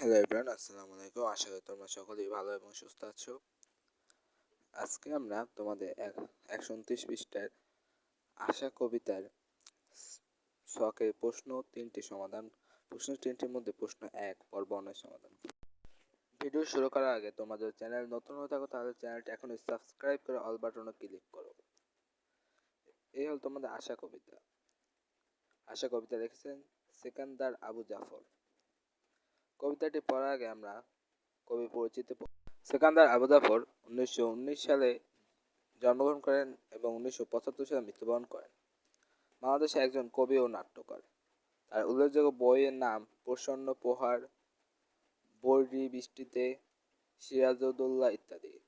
Hello everyone আসসালামু আলাইকুম আশা করি তোমরা সকলেই ভালো এবং সুস্থ আছো। আজকে আমরা তোমাদের এক, একশো উনত্রিশ পৃষ্ঠার আশা কবিতার শখের প্রশ্ন তিনটি সমাধান, প্রশ্ন তিনটির মধ্যে প্রশ্ন এক, পর্ব অনেক সমাধান। ভিডিও শুরু করার আগে তোমাদের চ্যানেল নতুন হয়ে থাকো, তাহলে চ্যানেলটি এখনই সাবস্ক্রাইব করে অল বাটনে ক্লিক করো। এই হল তোমাদের আশা কবিতা। আশা কবিতা লিখেছেন সেকান্দার আবু জাফর। কবিতাটি পড়ার আগে আমরা কবি পরিচিতি সেকান্দার আবু জাফর উনিশশো উনিশ সালে জন্মগ্রহণ করেন এবং উনিশশো পঁচাত্তর সালে মৃত্যুবরণ করেন। বাংলাদেশে একজন কবি ও নাট্যকার। তার উল্লেখযোগ্য বইয়ের নাম প্রসন্ন পোহার বৈরী বৃষ্টিতে, সিরাজউদ্দৌলা ইত্যাদি।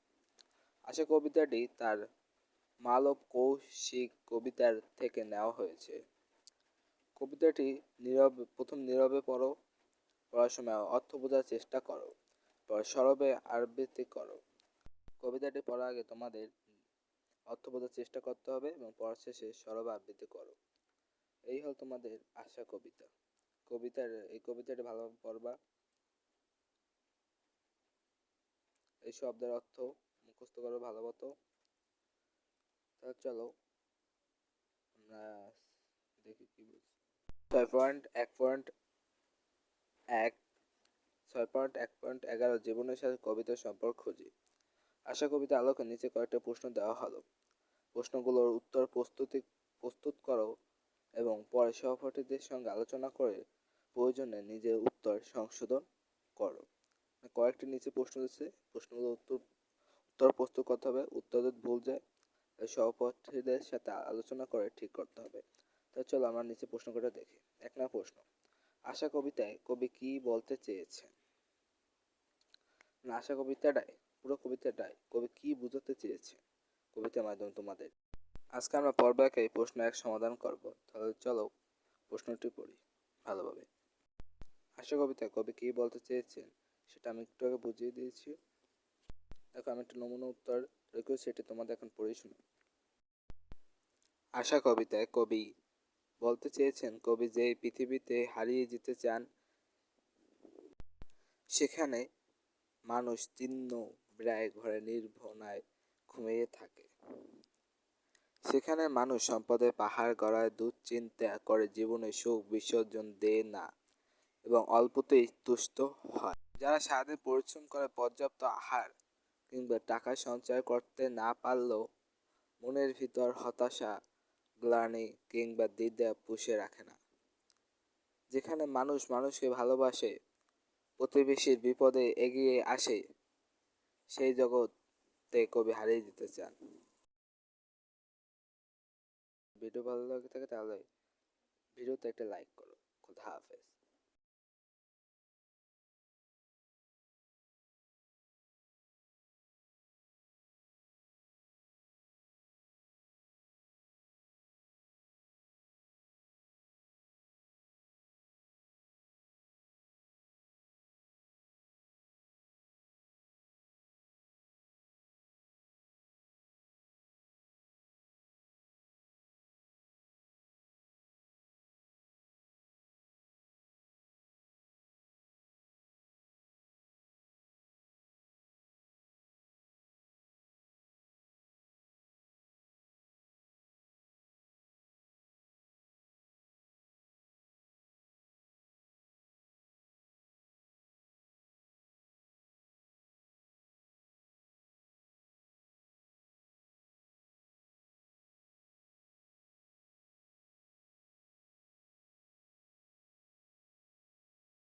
আশা কবিতাটি তার মালব কৌশিক কবিতার থেকে নেওয়া হয়েছে। কবিতাটি নীরবে, প্রথম নীরবে পড়ো। পড়ার সময় অর্থ বোঝার চেষ্টা করো, পরে সরবে আবৃত্তি করো। কবিতাটি পড়ার আগে তোমাদের অর্থ বোঝার চেষ্টা করতে হবে এবং পড়ার শেষে সরবে আবৃত্তি করো। এই হল তোমাদের আশা কবিতা। কবিতার, এই কবিতাটি ভালোভাবে পড়বা। এই শব্দের অর্থ মুখস্থ করো ভালো মতো। তাহলে চলো আমরা দেখি কি বলছি। ছয় পয়েন্ট এক পয়েন্ট এক, ছয় পয়েন্ট এক পয়েন্ট এগারো জীবনের সাথে কবিতার সম্পর্ক খুঁজি। আশা কবিতা আলোকে নিচে কয়েকটা প্রশ্ন দেওয়া হলো। প্রশ্নগুলোর উত্তর প্রস্তুতি, প্রস্তুত করো এবং পরে সহপাঠীদের সঙ্গে আলোচনা করে প্রয়োজনে নিজের উত্তর সংশোধন করো। কয়েকটি নিচে প্রশ্ন দিচ্ছে প্রশ্নগুলো উত্তর উত্তর প্রস্তুত করতে হবে উত্তর ভুল যায় সহপাঠীদের সাথে আলোচনা করে ঠিক করতে হবে। তাহলে চলো আমরা নিচে প্রশ্ন করে দেখি। এক নম্বর প্রশ্ন। আশা কবিতায় কবি কি বলতে চেয়েছেন? না, আশা কবিতাটাই, পুরো কবিতাটাই কবি কি বুঝাতে চেয়েছে কবিতার মাধ্যমে তোমাদের। আজকে আমরা পর্বাকে এই প্রশ্ন এক সমাধান করব। তাহলে চলো প্রশ্নটি পড়ি ভালোভাবে। আশা কবিতায় কবি কি বলতে চেয়েছেন সেটা আমি একটু আগে বুঝিয়ে দিয়েছি। দেখো, আমি একটা নমুনা উত্তর রেখে সেটি তোমাদের এখন পড়ে শুনি। আশা কবিতায় কবি বলতে চেয়েছেন, কবি যে পৃথিবীতে হারিয়ে যেতে চান, সেখানে মানুষ চিহ্ন ব্যয় ঘরে নির্ভনায় ঘুমিয়ে থাকে। সেখানে মানুষ সম্পদের পাহাড় গড়ায় দুশ্চিন্তা করে, জীবনে সুখ বিসর্জন দেয় না এবং অল্পতেই তুষ্ট হয়। যারা সারাদিন পরিশ্রম করে পর্যাপ্ত আহার কিংবা টাকা সঞ্চয় করতে না পারলেও মনের ভিতর হতাশা গ্লানি কিংবা দ্বিধা পুষে রাখে না। যেখানে মানুষ মানুষকে ভালোবাসে, প্রতিবেশীর বিপদে এগিয়ে আসে, সেই জগতে কবি হারিয়ে দিতে চান। ভিডিও ভালো লাগে থাকে তাহলে ভিডিওতে একটা লাইক করো। খুদা হাফেজ।